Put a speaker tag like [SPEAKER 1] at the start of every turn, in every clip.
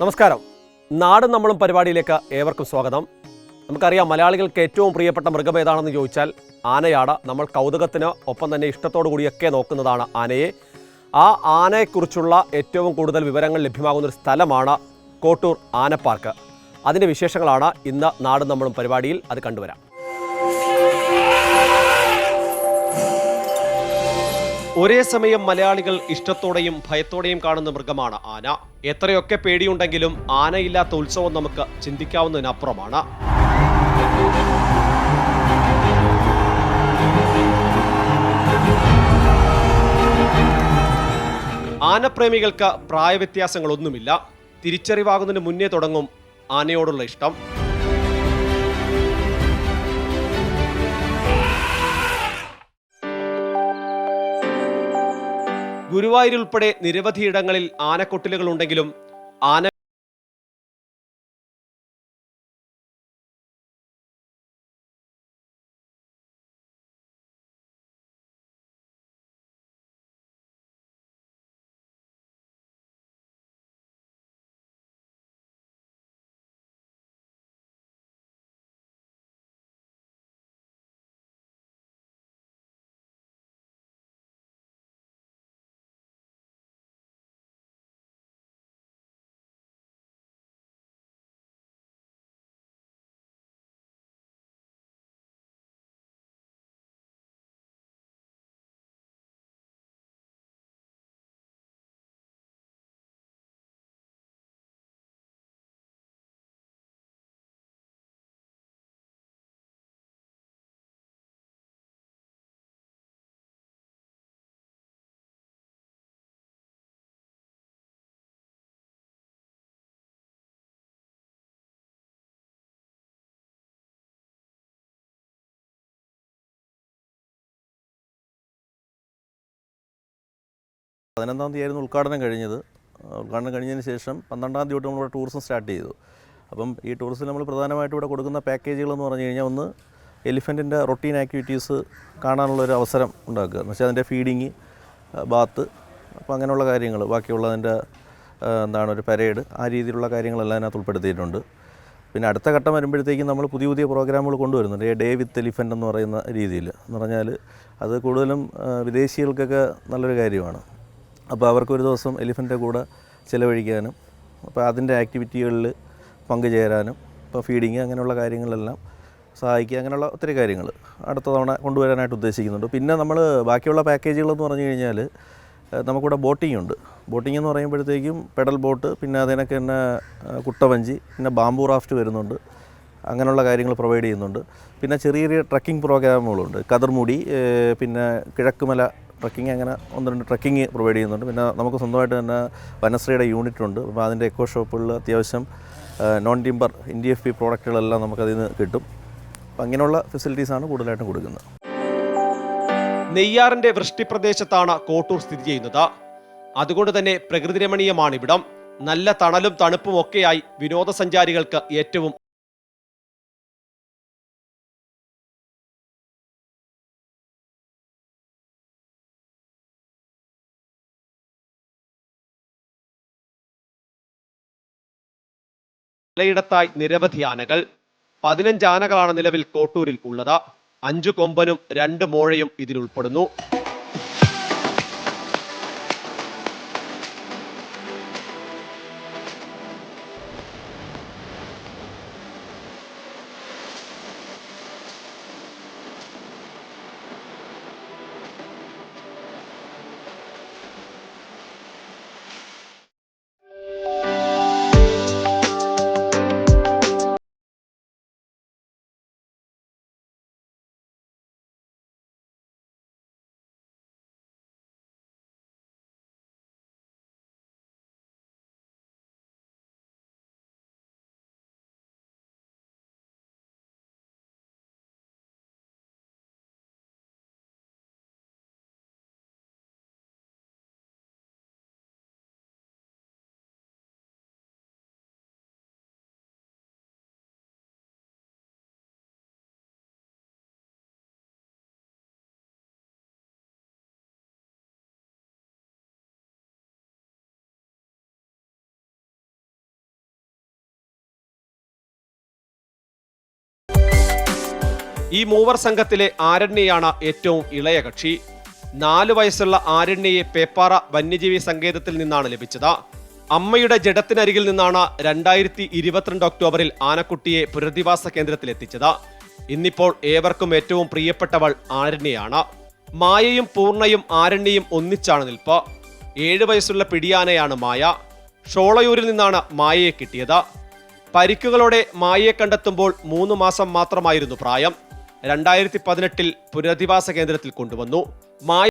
[SPEAKER 1] നമസ്കാരം. നാടും നമ്മളും പരിപാടിയിലേക്ക് ഏവർക്കും സ്വാഗതം. നമുക്കറിയാം മലയാളികൾക്ക് ഏറ്റവും പ്രിയപ്പെട്ട മൃഗം ഏതാണെന്ന് ചോദിച്ചാൽ ആനയാണ് നമ്മൾ കൗതുകത്തിന് ഒപ്പം തന്നെ ഇഷ്ടത്തോടു കൂടിയൊക്കെ നോക്കുന്നതാണ് ആനയെ. ആ ആനയെക്കുറിച്ചുള്ള ഏറ്റവും കൂടുതൽ വിവരങ്ങൾ ലഭ്യമാകുന്ന ഒരു സ്ഥലമാണ് കോട്ടൂർ ആന പാർക്ക് അതിന്റെ വിശേഷങ്ങളാണ് ഇന്ന് നാടും നമ്മളും പരിപാടിയിൽ അത് കണ്ടുവരാം. ഒരേ സമയം മലയാളികൾ ഇഷ്ടത്തോടെയും ഭയത്തോടെയും കാണുന്ന മൃഗമാണ് ആന. എത്രയൊക്കെ പേടിയുണ്ടെങ്കിലും ആനയില്ലാത്ത ഉത്സവം നമുക്ക് ചിന്തിക്കാവുന്നതിനപ്പുറമാണ്. ആനപ്രേമികൾക്ക് പ്രായവ്യത്യാസങ്ങളൊന്നുമില്ല. തിരിച്ചറിവാകുന്നതിന് മുന്നേ തുടങ്ങും ആനയോടുള്ള ഇഷ്ടം. ഗുരുവായൂർ ഉൾപ്പെടെ നിരവധിയിടങ്ങളിൽ ആനക്കൊട്ടിലുകൾ ഉണ്ടെങ്കിലും ആന
[SPEAKER 2] പതിനൊന്നാം തീയതി ആയിരുന്നു ഉദ്ഘാടനം കഴിഞ്ഞത്. ഉദ്ഘാടനം കഴിഞ്ഞതിന് ശേഷം പന്ത്രണ്ടാം തീയതി തൊട്ട് നമ്മളിവിടെ ടൂറിസം സ്റ്റാർട്ട് ചെയ്തു. അപ്പം ഈ ടൂറിസം നമ്മൾ പ്രധാനമായിട്ട് ഇവിടെ കൊടുക്കുന്ന പാക്കേജുകളെന്ന് പറഞ്ഞു കഴിഞ്ഞാൽ ഒന്ന് എലിഫന്റിന്റെ റൊട്ടീൻ ആക്ടിവിറ്റീസ് കാണാനുള്ള ഒരു അവസരം ഉണ്ടാക്കുക. എന്ന് വെച്ചാൽ അതിന്റെ ഫീഡിങ് ബാത്ത് അപ്പോൾ അങ്ങനെയുള്ള കാര്യങ്ങൾ ബാക്കിയുള്ളതിന്റെ എന്താണ് ഒരു പരേഡ് ആ രീതിയിലുള്ള കാര്യങ്ങളെല്ലാം അതിനകത്ത് ഉൾപ്പെടുത്തിയിട്ടുണ്ട്. പിന്നെ അടുത്ത ഘട്ടം വരുമ്പോഴത്തേക്കും നമ്മൾ പുതിയ പുതിയ പ്രോഗ്രാമുകൾ കൊണ്ടുവരുന്നുണ്ട്. ഈ ഡേ വിത്ത് എലിഫന്റ് എന്ന് പറയുന്ന രീതിയിൽ. എന്ന് പറഞ്ഞാൽ അത് കൂടുതലും വിദേശികൾക്കൊക്കെ നല്ലൊരു കാര്യമാണ്. അപ്പോൾ അവർക്കൊരു ദിവസം എലിഫന്റെ കൂടെ ചിലവഴിക്കാനും അപ്പോൾ അതിന്റെ ആക്ടിവിറ്റികളിൽ പങ്കുചേരാനും ഇപ്പോൾ ഫീഡിങ് അങ്ങനെയുള്ള കാര്യങ്ങളെല്ലാം സഹായിക്കുക അങ്ങനെയുള്ള ഒത്തിരി കാര്യങ്ങൾ അടുത്ത തവണ കൊണ്ടുവരാനായിട്ട് ഉദ്ദേശിക്കുന്നുണ്ട്. പിന്നെ നമ്മൾ ബാക്കിയുള്ള പാക്കേജുകളെന്ന് പറഞ്ഞു കഴിഞ്ഞാൽ നമുക്കിവിടെ ബോട്ടിംഗ് ഉണ്ട്. ബോട്ടിംഗ് എന്ന് പറയുമ്പോഴത്തേക്കും പെഡൽ ബോട്ട് പിന്നെ അതിനൊക്കെ തന്നെ കുട്ടവഞ്ചി പിന്നെ ബാംബു റാഫ്റ്റ് വരുന്നുണ്ട്. അങ്ങനെയുള്ള കാര്യങ്ങൾ പ്രൊവൈഡ് ചെയ്യുന്നുണ്ട്. പിന്നെ ചെറിയ ചെറിയ ട്രക്കിംഗ് പ്രോഗ്രാമുകളുണ്ട്. കതിർമുടി പിന്നെ കിഴക്കുമല ട്രക്കിംഗ് അങ്ങനെ ഒന്ന് രണ്ട് ട്രക്കിംഗ് പ്രൊവൈഡ് ചെയ്യുന്നുണ്ട്. പിന്നെ നമുക്ക് സ്വന്തമായിട്ട് തന്നെ വനശ്രീയുടെ യൂണിറ്റ് ഉണ്ട്. അപ്പോൾ അതിന്റെ എക്കോ ഷോപ്പുകളിൽ അത്യാവശ്യം non timber in D F P പ്രോഡക്റ്റുകളെല്ലാം നമുക്കതിൽ നിന്ന് കിട്ടും. അപ്പം അങ്ങനെയുള്ള ഫെസിലിറ്റീസാണ് കൂടുതലായിട്ടും കൊടുക്കുന്നത്.
[SPEAKER 1] നെയ്യാറിന്റെ വൃഷ്ടിപ്രദേശത്താണ് കോട്ടൂർ സ്ഥിതി ചെയ്യുന്നത്. അതുകൊണ്ട് തന്നെ പ്രകൃതി രമണീയമാണ് നല്ല തണലും തണുപ്പും ഒക്കെയായി വിനോദസഞ്ചാരികൾക്ക് ഏറ്റവും പലയിടത്തായി നിരവധി ആനകൾ പതിനഞ്ച് ആനകളാണ് നിലവിൽ കോട്ടൂരിൽ ഉള്ളത്. അഞ്ചു കൊമ്പനും രണ്ട് മോഴയും ഇതിൽ ഉൾപ്പെടുന്നു ഈ മൂവർ സംഘത്തിലെ ആരണ്യയാണ് ഏറ്റവും ഇളയ കക്ഷി. നാല് വയസ്സുള്ള ആരണ്യയെ പേപ്പാറ വന്യജീവി സങ്കേതത്തിൽ നിന്നാണ് ലഭിച്ചത്. അമ്മയുടെ ജഡത്തിനരികിൽ നിന്നാണ് രണ്ടായിരത്തി ഇരുപത്തിരണ്ട് ഒക്ടോബറിൽ ആനക്കുട്ടിയെ പുനരധിവാസ കേന്ദ്രത്തിൽ എത്തിച്ചത്. ഇന്നിപ്പോൾ ഏവർക്കും ഏറ്റവും പ്രിയപ്പെട്ടവൾ ആരണ്യയാണ്. മായയും പൂർണയും ആരണ്യയും ഒന്നിച്ചാണ് നിൽപ്പ്. ഏഴ് വയസ്സുള്ള പിടിയാനയാണ് മായ. ഷോളയൂരിൽ നിന്നാണ് മായയെ കിട്ടിയത്. പരിക്കുകളോടെ മായയെ കണ്ടെത്തുമ്പോൾ മൂന്ന് മാസം മാത്രമായിരുന്നു പ്രായം. രണ്ടായിരത്തി പതിനെട്ടിൽ പുനരധിവാസ കേന്ദ്രത്തിൽ കൊണ്ടുവന്നു. മായ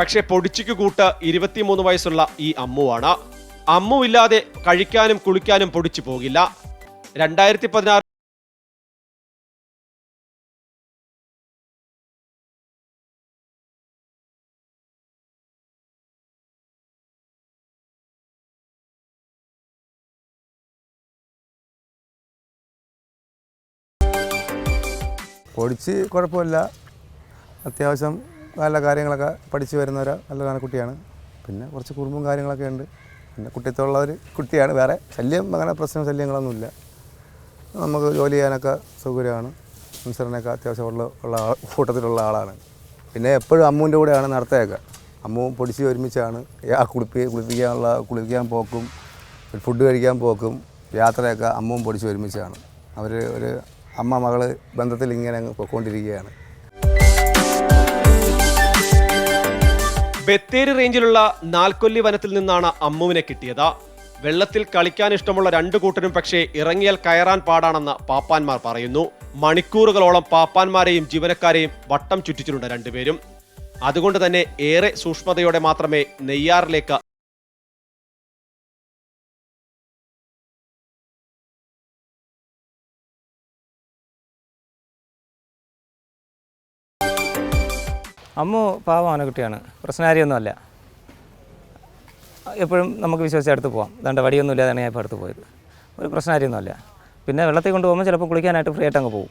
[SPEAKER 1] പക്ഷെ പൊടിച്ചിക്ക് കൂട്ട് ഇരുപത്തിമൂന്ന് വയസ്സുള്ള ഈ അമ്മുവാണ്. അമ്മു ഇല്ലാതെ കഴിക്കാനും കുളിക്കാനും പൊടിച്ചു പോകില്ല. രണ്ടായിരത്തി പതിനാറ്
[SPEAKER 3] പൊടിച്ച് കുഴപ്പമില്ല. അത്യാവശ്യം നല്ല കാര്യങ്ങളൊക്കെ പഠിച്ചു വരുന്ന ഒരു നല്ല കുട്ടിയാണ്. പിന്നെ കുറച്ച് കുറുമ്പും കാര്യങ്ങളൊക്കെ ഉണ്ട്. പിന്നെ കുട്ടിത്വമുള്ള ഒരു കുട്ടിയാണ്. വേറെ ശല്യം അങ്ങനെ പ്രശ്നം ശല്യങ്ങളൊന്നുമില്ല. നമുക്ക് ജോലി ചെയ്യാനൊക്കെ സൗകര്യമാണ്. അനുസരണയൊക്കെ അത്യാവശ്യം ഉള്ള ഉള്ള കൂട്ടത്തിലുള്ള ആളാണ്. പിന്നെ എപ്പോഴും അമ്മുവിന്റെ കൂടെയാണ് നടത്തയൊക്കെ. അമ്മുവും പൊടിച്ച് ഒരുമിച്ചാണ് ആ കുളിപ്പി കുളിപ്പിക്കാനുള്ള കുളിപ്പിക്കാൻ പോക്കും ഫുഡ് കഴിക്കാൻ പോക്കും യാത്രയൊക്കെ അമ്മുവും പൊടിച്ച് ഒരുമിച്ചാണ്. അവർ ഒരു അമ്മ മകൾ ബന്ധത്തിൽ ഇങ്ങനെ അങ്ങ് പൊയ്ക്കൊണ്ടിരിക്കുകയാണ്.
[SPEAKER 1] ബത്തേരി റേഞ്ചിലുള്ള നാൽക്കൊല്ലി വനത്തിൽ നിന്നാണ് അമ്മുവിനെ കിട്ടിയത്. വെള്ളത്തിൽ കളിക്കാൻ ഇഷ്ടമുള്ള രണ്ടു കൂട്ടരും പക്ഷേ ഇറങ്ങിയാൽ കയറാൻ പാടാണെന്ന് പാപ്പാന്മാർ പറയുന്നു. മണിക്കൂറുകളോളം പാപ്പാന്മാരെയും ജീവനക്കാരെയും വട്ടം ചുറ്റിച്ചിട്ടുണ്ട് രണ്ടുപേരും. അതുകൊണ്ട് തന്നെ ഏറെ സൂക്ഷ്മതയോടെ മാത്രമേ നെയ്യാറിലേക്ക്
[SPEAKER 4] അമ്മു പാവം കുട്ടിയാണ്. പ്രശ്നകാരിയൊന്നുമല്ല. എപ്പോഴും നമുക്ക് വിശ്വസിച്ച് അടുത്ത് പോകാം അതുകൊണ്ട് വടിയൊന്നും ഇല്ലാതെയാണ് ഞാൻ ഇപ്പോൾ അടുത്ത് പോയത്. ഒരു പ്രശ്നകാരിയൊന്നുമല്ല. പിന്നെ വെള്ളത്തിൽ കൊണ്ടുപോകുമ്പോൾ ചിലപ്പോൾ കുളിക്കാനായിട്ട് ഫ്രീ ആയിട്ട് അങ്ങ് പോകും.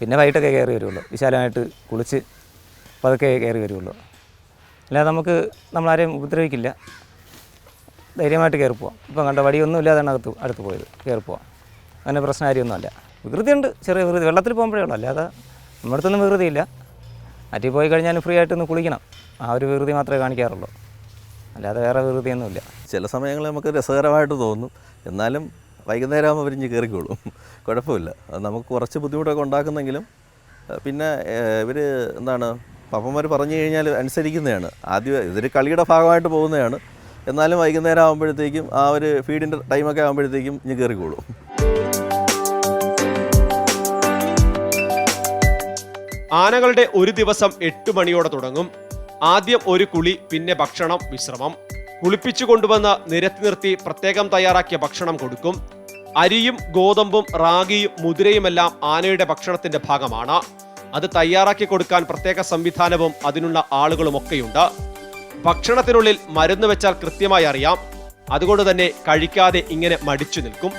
[SPEAKER 4] പിന്നെ വൈകിട്ടൊക്കെ കയറി വരുള്ളൂ. വിശാലമായിട്ട് കുളിച്ച് പതുക്കെ കയറി വരുള്ളൂ. അല്ലാതെ നമുക്ക് നമ്മളാരെയും ഉപദ്രവിക്കില്ല. ധൈര്യമായിട്ട് കയറി പോവാം. ഇപ്പം കണ്ട വടിയൊന്നും ഇല്ലാതെയാണ് അകത്ത് അടുത്ത് പോയത്. കയറി പോവാം. അങ്ങനെ പ്രശ്നകാരിയൊന്നുമല്ല. വികൃതിയുണ്ട്. ചെറിയ വികൃതി. വെള്ളത്തിൽ പോകുമ്പോഴേ ഉള്ളൂ. അല്ലാതെ നമ്മുടെ അടുത്തൊന്നും വികൃതിയില്ല. അറ്റി പോയി കഴിഞ്ഞാലും ഫ്രീ ആയിട്ട് ഒന്ന് കുളിക്കണം. ആ ഒരു വികൃതി മാത്രമേ കാണിക്കാറുള്ളൂ. അല്ലാതെ വേറെ വികൃതിയൊന്നുമില്ല.
[SPEAKER 2] ചില സമയങ്ങളിൽ നമുക്ക് രസകരമായിട്ട് തോന്നും. എന്നാലും വൈകുന്നേരം ആകുമ്പോൾ അവരിഞ്ഞ് കയറിക്കോളും കുഴപ്പമില്ല. അത് നമുക്ക് കുറച്ച് ബുദ്ധിമുട്ടൊക്കെ ഉണ്ടാക്കുന്നെങ്കിലും പിന്നെ ഇവർ എന്താണ് പപ്പന്മാർ പറഞ്ഞു കഴിഞ്ഞാൽ അനുസരിക്കുന്നതാണ്. ആദ്യം ഇതൊരു കളിയുടെ ഭാഗമായിട്ട് പോകുന്നതാണ്. എന്നാലും വൈകുന്നേരം ആകുമ്പോഴത്തേക്കും ആ ഒരു ഫീഡിന്റെ ടൈമൊക്കെ ആകുമ്പോഴത്തേക്കും ഇഞ്ഞ് കയറിക്കോളും
[SPEAKER 1] ആനകളുടെ ഒരു ദിവസം എട്ട് മണിയോടെ തുടങ്ങും. ആദ്യം ഒരു കുളി പിന്നെ ഭക്ഷണം വിശ്രമം. കുളിപ്പിച്ചു കൊണ്ടുവന്ന് നിരത്തി നിർത്തി പ്രത്യേകം തയ്യാറാക്കിയ ഭക്ഷണം കൊടുക്കും. അരിയും ഗോതമ്പും റാഗിയും മുതിരയുമെല്ലാം ആനയുടെ ഭക്ഷണത്തിന്റെ ഭാഗമാണ്. അത് തയ്യാറാക്കി കൊടുക്കാൻ പ്രത്യേക സംവിധാനവും അതിനുള്ള ആളുകളുമൊക്കെയുണ്ട്. ഭക്ഷണത്തിനുള്ളിൽ മരുന്ന് വെച്ചാൽ കൃത്യമായി അറിയാം. അതുകൊണ്ട് തന്നെ കഴിക്കാതെ ഇങ്ങനെ മടിച്ചു നിൽക്കും.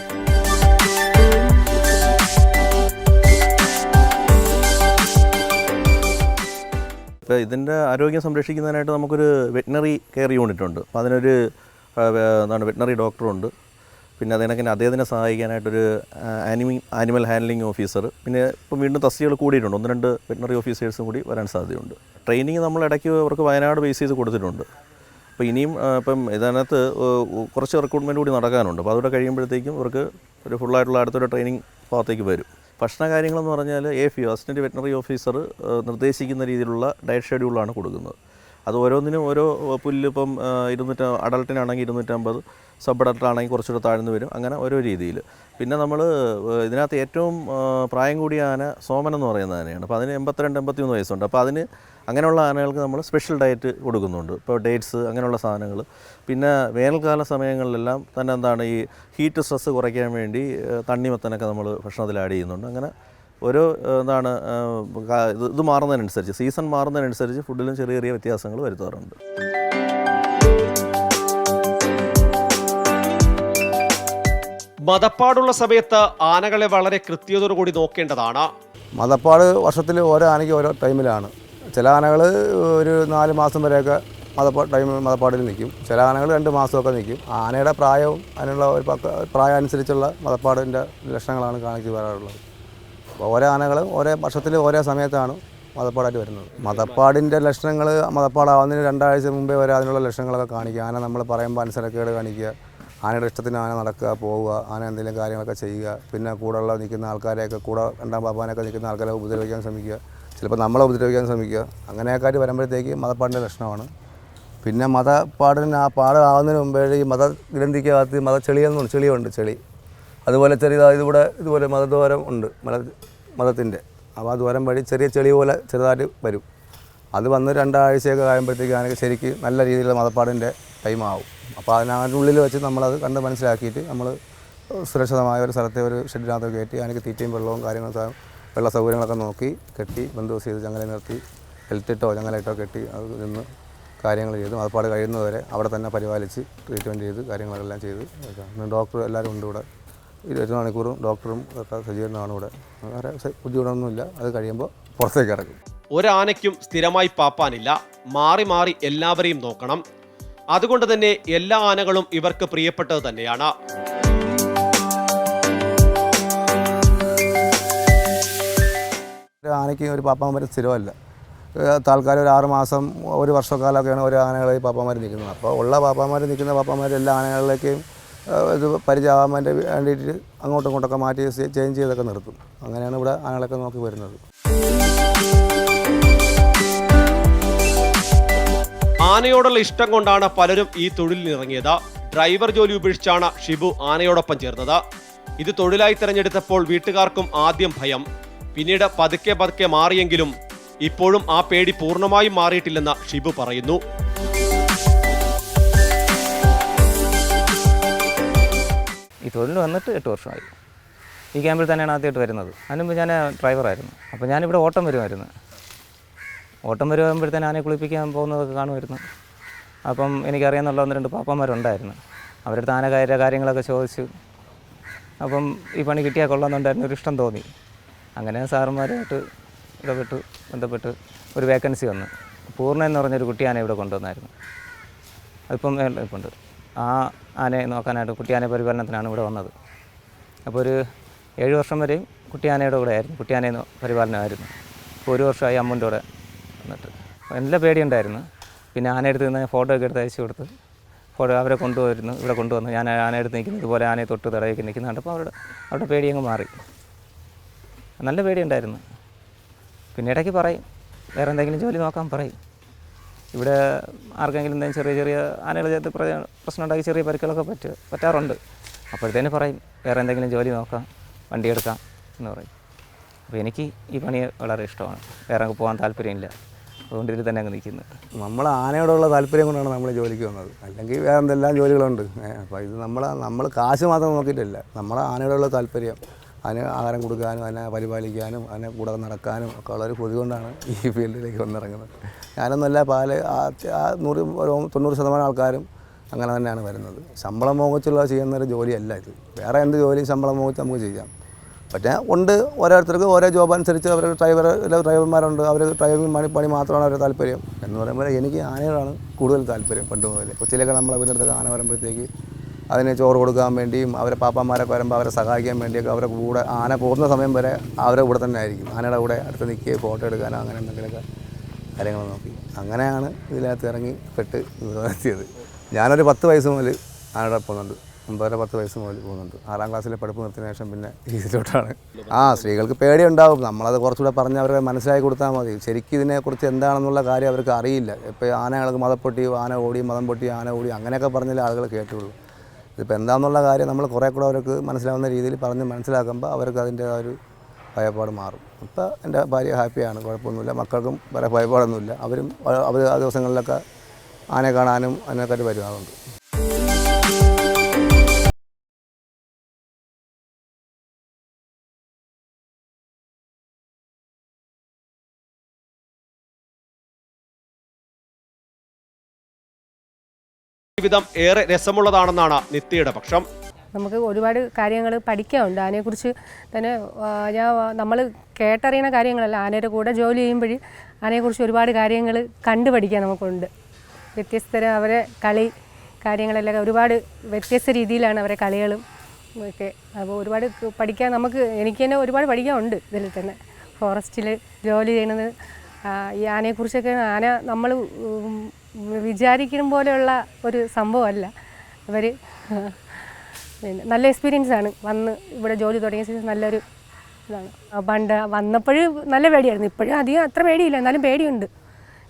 [SPEAKER 2] ഇപ്പോൾ ഇതിന്റെ ആരോഗ്യം സംരക്ഷിക്കുന്നതിനായിട്ട് നമുക്കൊരു വെറ്റിനറി കെയർ യൂണിറ്റ് ഉണ്ട്. അപ്പോൾ അതിനൊരു എന്താണ് വെറ്റിനറി ഡോക്ടറുണ്ട് പിന്നെ അതിനൊക്കെ അദ്ദേഹത്തിനെ സഹായിക്കാനായിട്ടൊരു ആനിമി ആനിമൽ ഹാൻഡ്ലിംഗ് ഓഫീസർ. പിന്നെ ഇപ്പം വീണ്ടും തസ്തികൾ കൂടിയിട്ടുണ്ട്. ഒന്ന് രണ്ട് വെറ്റിനറി ഓഫീസേഴ്സും കൂടി വരാൻ സാധ്യതയുണ്ട്. ട്രെയിനിങ് നമ്മൾ ഇടയ്ക്ക് അവർക്ക് വയനാട് ബേസ് ചെയ്ത് കൊടുത്തിട്ടുണ്ട്. അപ്പോൾ ഇനിയും ഇപ്പം ഇതിനകത്ത് കുറച്ച് റിക്രൂട്ട്മെന്റ് കൂടി നടക്കാനുണ്ട്. അപ്പോൾ അതുകൂടെ കഴിയുമ്പോഴത്തേക്കും അവർക്ക് ഒരു ഫുള്ളായിട്ടുള്ള അടുത്തൊരു ട്രെയിനിങ് ഭാഗത്തേക്ക് വരും. ഭക്ഷണ കാര്യങ്ങളെന്ന് പറഞ്ഞാൽ എ ഫി അസിസ്റ്റന്റ് വെറ്റിനറി ഓഫീസർ നിർദ്ദേശിക്കുന്ന രീതിയിലുള്ള ഡയറ്റ് ഷെഡ്യൂളാണ് കൊടുക്കുന്നത്. അത് ഓരോന്നിനും ഓരോ പുല്ല് ഇപ്പം ഇരുന്നൂറ്റ അഡൾട്ടിനാണെങ്കിൽ ഇരുന്നൂറ്റമ്പത് സബ് അഡൾട്ടാണെങ്കിൽ കുറച്ചുകൂടെ താഴ്ന്നു വരും അങ്ങനെ ഓരോ രീതിയിൽ. പിന്നെ നമ്മൾ ഇതിനകത്ത് ഏറ്റവും പ്രായം കൂടിയ ആന സോമൻ എന്ന് പറയുന്ന ആനയാണ്. അപ്പോൾ അതിന് എൺപത്തിരണ്ട് എൺപത്തിമൂന്ന് വയസ്സുണ്ട്. അപ്പോൾ അതിന് അങ്ങനെയുള്ള ആനകൾക്ക് നമ്മൾ സ്പെഷ്യൽ ഡയറ്റ് കൊടുക്കുന്നുണ്ട്. ഇപ്പോൾ ഡേറ്റ്സ് അങ്ങനെയുള്ള സാധനങ്ങൾ. പിന്നെ വേനൽക്കാല സമയങ്ങളിലെല്ലാം തന്നെ എന്താണ് ഈ ഹീറ്റ് സ്ട്രെസ് കുറയ്ക്കാൻ വേണ്ടി തണ്ണിമത്തനൊക്കെ നമ്മൾ ഭക്ഷണത്തിൽ ആഡ് ചെയ്യുന്നുണ്ട്. അങ്ങനെ ഓരോ എന്താണ് ഇത് ഇത് മാറുന്നതിനനുസരിച്ച് സീസൺ മാറുന്നതിനനുസരിച്ച് ഫുഡിലും ചെറിയ ചെറിയ വ്യത്യാസങ്ങൾ വരുത്താറുണ്ട്.
[SPEAKER 1] മതപ്പാടുള്ള സമയത്ത് ആനകളെ വളരെ കൃത്യതയോടുകൂടി നോക്കേണ്ടതാണ്.
[SPEAKER 3] മതപ്പാട് വർഷത്തിൽ ഓരോ ആനയ്ക്ക് ഓരോ ടൈമിലാണ് ചില ആനകൾ ഒരു നാല് മാസം വരെയൊക്കെ മതപ്പാ ടൈം മതപ്പാടിൽ നിൽക്കും. ചില ആനകൾ രണ്ട് മാസമൊക്കെ നിൽക്കും. ആനയുടെ പ്രായവും അതിനുള്ള ഒരു പക്ക പ്രായം അനുസരിച്ചുള്ള മതപ്പാടിന്റെ ലക്ഷണങ്ങളാണ് കാണിച്ചു വരാറുള്ളത് അപ്പോൾ ഓരോ ആനകളും ഓരോ വർഷത്തിൽ ഓരോ സമയത്താണ് മതപ്പാടായിട്ട് വരുന്നത്. മതപ്പാടിന്റെ ലക്ഷണങ്ങൾ മതപ്പാടാവുന്നതിന് രണ്ടാഴ്ച മുമ്പേ വരെ അതിനുള്ള ലക്ഷണങ്ങളൊക്കെ കാണിക്കുക. ആന നമ്മൾ പറയുമ്പോൾ അനുസരക്കേട് കാണിക്കുക. ആനയുടെ ഇഷ്ടത്തിന് ആന നടക്കുക പോവുക ആന എന്തെങ്കിലും കാര്യങ്ങളൊക്കെ ചെയ്യുക. പിന്നെ കൂടെയുള്ള നിൽക്കുന്ന ആൾക്കാരെയൊക്കെ കൂടെ രണ്ടാം പാപ്പാനൊക്കെ നിൽക്കുന്ന ആൾക്കാരെ ഉപദ്രവിക്കാൻ ശ്രമിക്കുക. ചിലപ്പോൾ നമ്മളെ ഉപദ്രവിക്കാൻ ശ്രമിക്കുക. അങ്ങനെയൊക്കെ വരുമ്പോഴത്തേക്ക് മതപ്പാടിന്റെ ലക്ഷണമാണ്. പിന്നെ മതപ്പാടിന് ആ പാടാവുന്നതിന് മുമ്പേ ഈ മത ഗ്രന്ഥിക്കകത്ത് മത ചെളിയെന്നുണ്ട് ചെളിയുണ്ട് ചെളി. അതുപോലെ ചെറിയ ഇതുകൂടെ ഇതുപോലെ മതദ്വാരം ഉണ്ട് മത മതത്തിന്റെ അപ്പോൾ ആ ദ്വാരം വഴി ചെറിയ ചെളി പോലെ ചെറുതായിട്ട് വരും. അത് വന്ന് രണ്ടാഴ്ചയൊക്കെ ആകുമ്പോഴത്തേക്ക് അതിനൊക്കെ ശരിക്ക് നല്ല രീതിയിലുള്ള മതപ്പാടിന്റെ ടൈം ആവും. അപ്പോൾ അതിനുള്ളിൽ വെച്ച് നമ്മളത് കണ്ട് മനസ്സിലാക്കിയിട്ട് നമ്മൾ സുരക്ഷിതമായ ഒരു സ്ഥലത്തെ ഒരു ഷെഡിനകത്ത് കയറ്റി അതിനൊക്കെ തീറ്റയും വെള്ളവും കാര്യങ്ങളും വെള്ള സൗകര്യങ്ങളൊക്കെ നോക്കി കെട്ടി ബന്ദോസ് ചെയ്ത് ചങ്ങല നിർത്തി ഹെൽത്തിട്ടോ ചങ്ങലയിട്ടോ കെട്ടി അത് നിന്ന് കാര്യങ്ങൾ ചെയ്തു. അതുപാട് കഴിയുന്നതുവരെ അവിടെ തന്നെ പരിപാലിച്ച് ട്രീറ്റ്മെന്റ് ചെയ്ത് കാര്യങ്ങളെല്ലാം ചെയ്ത് വെക്കാം. ഡോക്ടർ എല്ലാവരും ഉണ്ട് ഇവിടെ. ഇരുപത്തി മണിക്കൂറും ഡോക്ടറും ഒക്കെ സജീവനാണ് ഇവിടെ. വേറെ ബുദ്ധിമുട്ടൊന്നുമില്ല. അത് കഴിയുമ്പോൾ പുറത്തേക്ക് ഇറക്കും
[SPEAKER 1] ഒരാനയ്ക്കും സ്ഥിരമായി പാപ്പാനില്ല. മാറി മാറി എല്ലാവരെയും നോക്കണം. അതുകൊണ്ട് തന്നെ എല്ലാ ആനകളും ഇവർക്ക് പ്രിയപ്പെട്ടത് തന്നെയാണ്.
[SPEAKER 3] ആനയ്ക്ക് ഒരു പാപ്പാന്മാർ സ്ഥിരമല്ല. താൽക്കാലം ഒരു ആറ് മാസം ഒരു വർഷക്കാലമൊക്കെയാണ് ഓരോ ആനകളെ ഈ പാപ്പാന്മാർ നിൽക്കുന്നത്. അപ്പോൾ ഉള്ള പാപ്പാന്മാർ നിൽക്കുന്ന പാപ്പാന്മാർ എല്ലാ ആനകളിലേക്കും ഇത് പരിചയമാകാൻ വേണ്ടി വേണ്ടിയിട്ട് അങ്ങോട്ടും ഇങ്ങോട്ടൊക്കെ മാറ്റി ചേഞ്ച് ചെയ്തൊക്കെ നിർത്തും. അങ്ങനെയാണ് ഇവിടെ ആനകളൊക്കെ നോക്കി വരുന്നത്.
[SPEAKER 1] ആനയോടുള്ള ഇഷ്ടം കൊണ്ടാണ് പലരും ഈ തൊഴിലിനിറങ്ങിയത് ഡ്രൈവർ ജോലി ഉപേക്ഷിച്ചാണ് ഷിബു ആനയോടൊപ്പം ചേർന്നത്. ഇത് തൊഴിലായി തിരഞ്ഞെടുത്തപ്പോൾ വീട്ടുകാർക്കും ആദ്യം ഭയം. പിന്നീട് പതുക്കെ പതുക്കെ മാറിയെങ്കിലും ഇപ്പോഴും ആ പേടി പൂർണമായും മാറിയിട്ടില്ലെന്ന് ഷിബു പറയുന്നു.
[SPEAKER 4] ഈ തൊഴിൽ വന്നിട്ട് എട്ട് വർഷമായി. ഈ ക്യാമ്പിൽ തന്നെയാണ് ആദ്യമായിട്ട് വരുന്നത്. അതിനുമ്പോൾ ഞാൻ ഡ്രൈവറായിരുന്നു. അപ്പോൾ ഞാനിവിടെ ഓട്ടം വരുമായിരുന്നു. ഓട്ടം വരുമ്പോഴത്തേന് ആനെ കുളിപ്പിക്കാൻ പോകുന്നതൊക്കെ കാണുമായിരുന്നു. അപ്പം എനിക്കറിയാമെന്നുള്ള ഒന്ന് രണ്ട് പാപ്പന്മാരുണ്ടായിരുന്നു. അവരുടെ ആനകാര്യ കാര്യങ്ങളൊക്കെ ചോദിച്ചു. അപ്പം ഈ പണി കിട്ടിയാൽ കൊള്ളാമെന്നുണ്ടായിരുന്നു ഒരു ഇഷ്ടം തോന്നി. അങ്ങനെ സാറന്മാരുമായിട്ട് ഇടപെട്ട് ബന്ധപ്പെട്ട് ഒരു വേക്കൻസി വന്നു. പൂർണ എന്ന് പറഞ്ഞൊരു കുട്ടി ആന ഇവിടെ കൊണ്ടുവന്നായിരുന്നു. അതിപ്പം ഇപ്പം ഉണ്ട് ആ ആനയെ നോക്കാനായിട്ട് കുട്ടിയാന പരിപാലനത്തിനാണ് ഇവിടെ വന്നത്. അപ്പോൾ ഒരു ഏഴ് വർഷം വരെയും കുട്ടിയാനയുടെ കൂടെ ആയിരുന്നു. കുട്ടിയാന പരിപാലനമായിരുന്നു. ഇപ്പോൾ ഒരു വർഷമായി അമ്മൂന്റെ കൂടെ വന്നിട്ട്. നല്ല പേടിയുണ്ടായിരുന്നു. പിന്നെ ആന എടുത്ത് നിന്ന് ഫോട്ടോ ഒക്കെ എടുത്ത് അയച്ചു കൊടുത്ത് ഫോട്ടോ അവരെ കൊണ്ടുവരുന്നു. ഇവിടെ കൊണ്ടുവന്നു ഞാൻ ആന എടുത്ത് നിൽക്കുന്നു. ഇതുപോലെ ആനയെ തൊട്ട് തടയൊക്കെ നിൽക്കുന്ന കണ്ടപ്പോൾ അവരുടെ അവരുടെ പേടി അങ്ങ് മാറി. നല്ല പേടിയുണ്ടായിരുന്നു. പിന്നെ ഇടയ്ക്ക് പറയും വേറെ എന്തെങ്കിലും ജോലി നോക്കാൻ പറയും. ഇവിടെ ആർക്കെങ്കിലും എന്തെങ്കിലും ചെറിയ ചെറിയ ആനകളുടെ ചേർത്ത് പ്ര- പ്രശ്നം ഉണ്ടാക്കി ചെറിയ പരിക്കുകളൊക്കെ പറ്റ പറ്റാറുണ്ട്. അപ്പോഴത്തേന് പറയും വേറെ എന്തെങ്കിലും ജോലി നോക്കാം വണ്ടി എടുക്കാം എന്ന് പറയും. അപ്പോൾ എനിക്ക് ഈ പണി വളരെ ഇഷ്ടമാണ്. വേറെ അങ്ങ് പോകാൻ താല്പര്യമില്ല. അതുകൊണ്ട് ഇതിൽ തന്നെ അങ്ങ് നിൽക്കുന്നത്
[SPEAKER 3] നമ്മൾ ആനയോടുള്ള താല്പര്യം കൊണ്ടാണ് നമ്മൾ ജോലിക്ക് വന്നത്. അല്ലെങ്കിൽ വേറെ എന്തെല്ലാം ജോലികളുണ്ട്. അപ്പോൾ ഇത് നമ്മൾ നമ്മൾ കാശ് മാത്രം നോക്കിയിട്ടില്ല. നമ്മളെ ആനയോടുള്ള താല്പര്യം. അതിന് ആഹാരം കൊടുക്കാനും അതിനെ പരിപാലിക്കാനും അതിനെ കൂടെ നടക്കാനും ഒക്കെ ഉള്ളൊരു കൊതി കൊണ്ടാണ് ഈ ഫീൽഡിലേക്ക് വന്നിറങ്ങുന്നത്. ഞാനൊന്നല്ല പാൽ ആ- നൂറ് തൊണ്ണൂറ് ശതമാനം ആൾക്കാരും അങ്ങനെ തന്നെയാണ് വരുന്നത്. ശമ്പളം മോഹിച്ചുള്ള ചെയ്യുന്നൊരു ജോലിയല്ല ഇത്. വേറെ എന്ത് ജോലിയും ശമ്പളം മോഹിച്ച് നമുക്ക് ചെയ്യാം. പക്ഷേ ഉണ്ട് ഓരോരുത്തർക്ക് ഓരോ ജോബ് അനുസരിച്ച് അവർ ഡ്രൈവർ ഡ്രൈവർമാരുണ്ട്. അവർ ഡ്രൈവിംഗ് പണി പണി മാത്രമാണ് അവരുടെ താല്പര്യം. എന്ന് പറയുമ്പോൾ എനിക്ക് ആനയോടാണ് കൂടുതൽ താല്പര്യം പണ്ട് മുതൽ കൊച്ചിയിലൊക്കെ നമ്മളെ വീടിനടുത്തൊക്കെ ആന വരുമ്പോഴത്തേക്ക് അതിന് ചോറ് കൊടുക്കാൻ വേണ്ടിയും അവരെ പാപ്പന്മാരൊക്കെ വരുമ്പോൾ അവരെ സഹായിക്കാൻ വേണ്ടിയൊക്കെ അവരുടെ കൂടെ ആന പോകുന്ന സമയം വരെ അവരുടെ കൂടെ തന്നെ ആയിരിക്കും. ആനയുടെ കൂടെ അടുത്ത് നിൽക്കുകയും ഫോട്ടോ എടുക്കാനോ അങ്ങനെ എന്തെങ്കിലുമൊക്കെ കാര്യങ്ങൾ നോക്കി. അങ്ങനെയാണ് ഇതിനകത്ത് ഇറങ്ങി പെട്ട് എത്തിയത്. ഞാനൊരു പത്ത് വയസ്സ് മുതൽ ആനയുടെ പോകുന്നുണ്ട്. ഒമ്പതര പത്ത് വയസ്സ് മുതൽ പോകുന്നുണ്ട്. ആറാം ക്ലാസ്സിലെ പഠിപ്പ് നിർത്തിയ ശേഷം പിന്നെ ഇതിലോട്ടാണ്. ആ സ്ത്രീകൾക്ക് പേടിയുണ്ടാവും. നമ്മളത് കുറച്ചുകൂടെ പറഞ്ഞ് അവരെ മനസ്സിലാക്കി കൊടുത്താൽ മതി. ശരിക്കും ഇതിനെക്കുറിച്ച് എന്താണെന്നുള്ള കാര്യം അവർക്ക് അറിയില്ല. ഇപ്പോൾ ആനകൾക്ക് മതപ്പൊട്ടി ആന ഓടി മതം പൊട്ടി ആന ഓടി അങ്ങനെയൊക്കെ പറഞ്ഞാലേ ആളുകൾ കേട്ടുള്ളൂ. ഇതിപ്പോൾ എന്താണെന്നുള്ള കാര്യം നമ്മൾ കുറേ കൂടെ അവർക്ക് മനസ്സിലാവുന്ന രീതിയിൽ പറഞ്ഞ് മനസ്സിലാക്കുമ്പോൾ അവർക്ക് അതിന്റെ ആ ഒരു ഭയപ്പാട് മാറും. ഇപ്പോൾ എന്റെ ഭാര്യ ഹാപ്പിയാണ് കുഴപ്പമൊന്നുമില്ല. മക്കൾക്കും വേറെ ഭയപ്പാടൊന്നുമില്ല. അവരും അവർ ആ ദിവസങ്ങളിലൊക്കെ ആനയെ കാണാനും അതിനൊക്കെ വരുവാറുണ്ട്
[SPEAKER 1] ജീവിതം ഏറെ രസമുള്ളതാണെന്നാണ് നിത്യയുടെ പക്ഷം.
[SPEAKER 5] നമുക്ക് ഒരുപാട് കാര്യങ്ങൾ പഠിക്കാനുണ്ട്. ആനയെക്കുറിച്ച് തന്നെ ഞാൻ നമ്മൾ കേട്ടറിയുന്ന കാര്യങ്ങളല്ല. ആനയുടെ കൂടെ ജോലി ചെയ്യുമ്പോൾ ആനയെക്കുറിച്ച് ഒരുപാട് കാര്യങ്ങൾ കണ്ടുപഠിക്കാൻ നമുക്കുണ്ട്. വ്യത്യസ്തര അവരെ കളി കാര്യങ്ങളെല്ലാം ഒരുപാട് വ്യത്യസ്ത രീതിയിലാണ് അവരെ കളികളും ഒക്കെ. അപ്പോൾ ഒരുപാട് പഠിക്കാൻ നമുക്ക് എനിക്ക് തന്നെ ഒരുപാട് പഠിക്കാനുണ്ട് ഇതിൽ തന്നെ. ഫോറസ്റ്റിൽ ജോലി ചെയ്യണത് ഈ ആനയെക്കുറിച്ചൊക്കെ ആന നമ്മൾ വിചാരിക്കും പോലെയുള്ള ഒരു സംഭവമല്ല. അവർ പിന്നെ നല്ല എക്സ്പീരിയൻസ് ആണ്. വന്ന് ഇവിടെ ജോലി തുടങ്ങിയ ശേഷം നല്ലൊരു ഇതാണ്. പണ്ട് വന്നപ്പോഴും നല്ല പേടിയായിരുന്നു. ഇപ്പോഴും അധികം അത്ര പേടിയില്ല. എന്നാലും പേടിയുണ്ട്.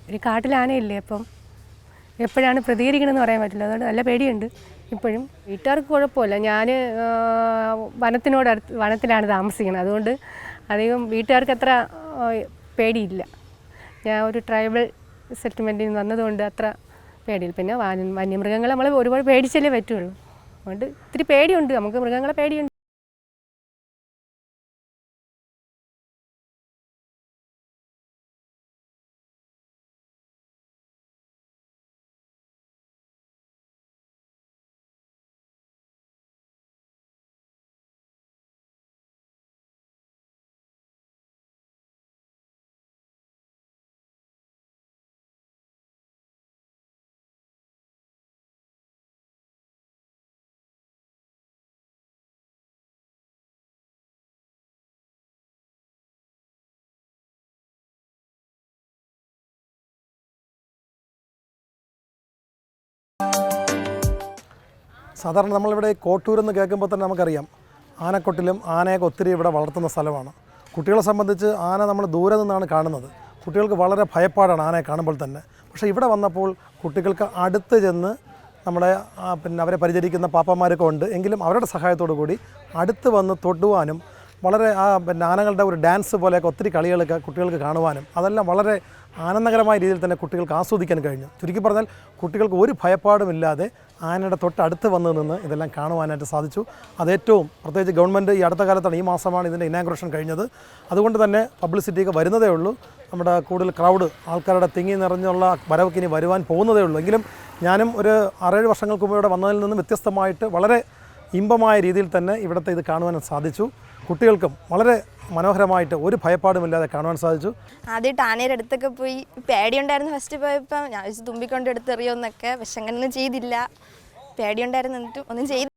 [SPEAKER 5] ഒരു കാട്ടിൽ ആനയില്ലേ അപ്പം എപ്പോഴാണ് പ്രതികരിക്കണമെന്ന് പറയാൻ പറ്റില്ല. അതുകൊണ്ട് നല്ല പേടിയുണ്ട് ഇപ്പോഴും. വീട്ടുകാർക്ക് കുഴപ്പമില്ല. ഞാൻ വനത്തിനോട് വനത്തിലാണ് താമസിക്കുന്നത്. അതുകൊണ്ട് അധികം വീട്ടുകാർക്ക് അത്ര പേടിയില്ല. ഞാൻ ഒരു ട്രൈബൽ സെറ്റിൽമെന്റിൽ നിന്ന് വന്നതുകൊണ്ട് അത്ര പേടിയില്ല. പിന്നെ വന്യമൃഗങ്ങളെ നമ്മൾ ഒരുപാട് പേടിച്ചല്ലേ പറ്റുള്ളൂ. അതുകൊണ്ട് ഇത്തിരി പേടിയുണ്ട്. നമുക്ക് മൃഗങ്ങളെ പേടിയുണ്ട്.
[SPEAKER 6] സാധാരണ നമ്മളിവിടെ കോട്ടൂർ എന്ന് കേൾക്കുമ്പോൾ തന്നെ നമുക്കറിയാം. ആനക്കൊട്ടിലും ആനയൊക്കെ ഒത്തിരി ഇവിടെ വളർത്തുന്ന സ്ഥലമാണ്. കുട്ടികളെ സംബന്ധിച്ച് ആന നമ്മൾ ദൂരെ നിന്നാണ് കാണുന്നത്. കുട്ടികൾക്ക് വളരെ ഭയപ്പാടാണ് ആനയെ കാണുമ്പോൾ തന്നെ. പക്ഷേ ഇവിടെ വന്നപ്പോൾ കുട്ടികൾക്ക് അടുത്ത് ചെന്ന് നമ്മുടെ പിന്നെ അവരെ പരിചരിക്കുന്ന പാപ്പന്മാരൊക്കെ ഉണ്ട്. എങ്കിലും അവരുടെ സഹായത്തോടു കൂടി അടുത്ത് വന്ന് തൊടുവാനും വളരെ ആ പിന്നെ ആനകളുടെ ഒരു ഡാൻസ് പോലെയൊക്കെ ഒത്തിരി കളികളൊക്കെ കുട്ടികൾക്ക് കാണുവാനും അതെല്ലാം വളരെ ആനന്ദകരമായ രീതിയിൽ തന്നെ കുട്ടികൾക്ക് ആസ്വദിക്കാൻ കഴിഞ്ഞു. ചുരുക്കി പറഞ്ഞാൽ കുട്ടികൾക്ക് ഒരു ഭയപ്പാടുമില്ലാതെ ആനയുടെ തൊട്ടടുത്ത് വന്ന് നിന്ന് ഇതെല്ലാം കാണുവാനായിട്ട് സാധിച്ചു. അതേറ്റവും പ്രത്യേകിച്ച് ഗവൺമെന്റ് ഈ അടുത്ത കാലത്താണ് ഈ മാസമാണ് ഇതിന്റെ ഇനാഗ്രേഷൻ കഴിഞ്ഞത്. അതുകൊണ്ട് തന്നെ പബ്ലിസിറ്റിയൊക്കെ വരുന്നതേ ഉള്ളൂ. നമ്മുടെ കൂടുതൽ ക്രൗഡ് ആൾക്കാരുടെ തിങ്ങി നിറഞ്ഞുള്ള വരവൊക്കെ ഇനി വരുവാൻ പോകുന്നതേ ഉള്ളൂ. എങ്കിലും ഞാനും ഒരു ആറേഴ് വർഷങ്ങൾക്ക് മുമ്പ് ഇവിടെ വന്നതിൽ നിന്നും വ്യത്യസ്തമായിട്ട് വളരെ ഇമ്പമായ രീതിയിൽ തന്നെ ഇവിടുത്തെ ഇത് കാണുവാൻ സാധിച്ചു. കുട്ടികൾക്കും വളരെ മനോഹരമായിട്ട് ഒരു ഭയപ്പാടുമില്ലാതെ കാണുവാൻ സാധിച്ചു.
[SPEAKER 7] ആദ്യം ടാനയുടെ അടുത്തൊക്കെ പോയി പേടിയുണ്ടായിരുന്നു ഫസ്റ്റ് പോയപ്പോൾ ഞാൻ തുമ്പിക്കൊണ്ട് എടുത്തെറിയോന്നൊക്കെ പക്ഷെ അങ്ങനെയൊന്നും ചെയ്തില്ല. പേടിയുണ്ടായിരുന്നു എന്നിട്ടും ഒന്നും ചെയ്തില്ല.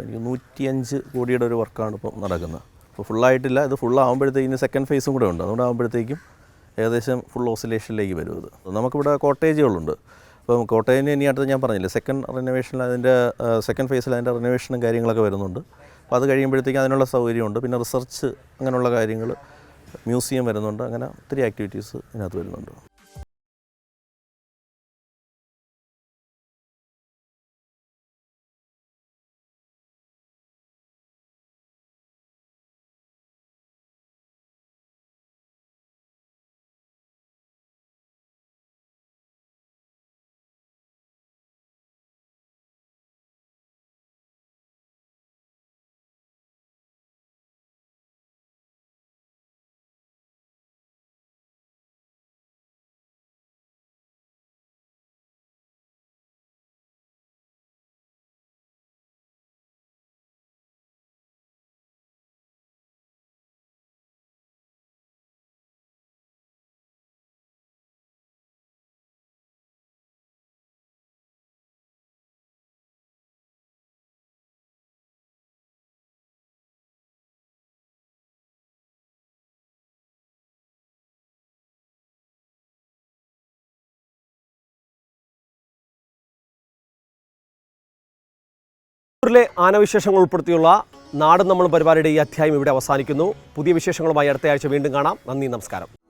[SPEAKER 2] എനിക്ക് നൂറ്റിയഞ്ച് കോടിയുടെ ഒരു വർക്കാണ് ഇപ്പോൾ നടക്കുന്നത്. അപ്പോൾ ഫുള്ളായിട്ടില്ല ഇത് ഫുള്ളാകുമ്പോഴത്തേക്കിന് സെക്കൻഡ് ഫേസും കൂടെ ഉണ്ട്. അതുകൊണ്ട് ആകുമ്പോഴത്തേക്കും ഏകദേശം ഫുൾ ഓസിലേഷനിലേക്ക് വരും ഇത്. നമുക്കിവിടെ കോട്ടേജുകളുണ്ട്. അപ്പം കോട്ടേജിന് ഇനി അടുത്ത് ഞാൻ പറഞ്ഞില്ലേ സെക്കൻഡ് റിനോവേഷനിൽ അതിന്റെ സെക്കൻഡ് ഫേസിൽ അതിന്റെ റിനോവേഷനും കാര്യങ്ങളൊക്കെ വരുന്നുണ്ട്. അപ്പോൾ അത് കഴിയുമ്പോഴത്തേക്കും അതിനുള്ള സൗകര്യമുണ്ട്. പിന്നെ റിസർച്ച് അങ്ങനെയുള്ള കാര്യങ്ങൾ മ്യൂസിയം വരുന്നുണ്ട്. അങ്ങനെ ഒത്തിരി ആക്ടിവിറ്റീസ് ഇതിനകത്ത് വരുന്നുണ്ട്. ൂരിലെ
[SPEAKER 1] ആനവിശേഷങ്ങൾ ഉൾപ്പെടുത്തിയുള്ള നാടും നമ്മൾ പരിപാടിയുടെ ഈ അധ്യായം ഇവിടെ അവസാനിക്കുന്നു. പുതിയ വിശേഷങ്ങളുമായി അടുത്ത ആഴ്ച വീണ്ടും കാണാം. നന്ദി നമസ്കാരം.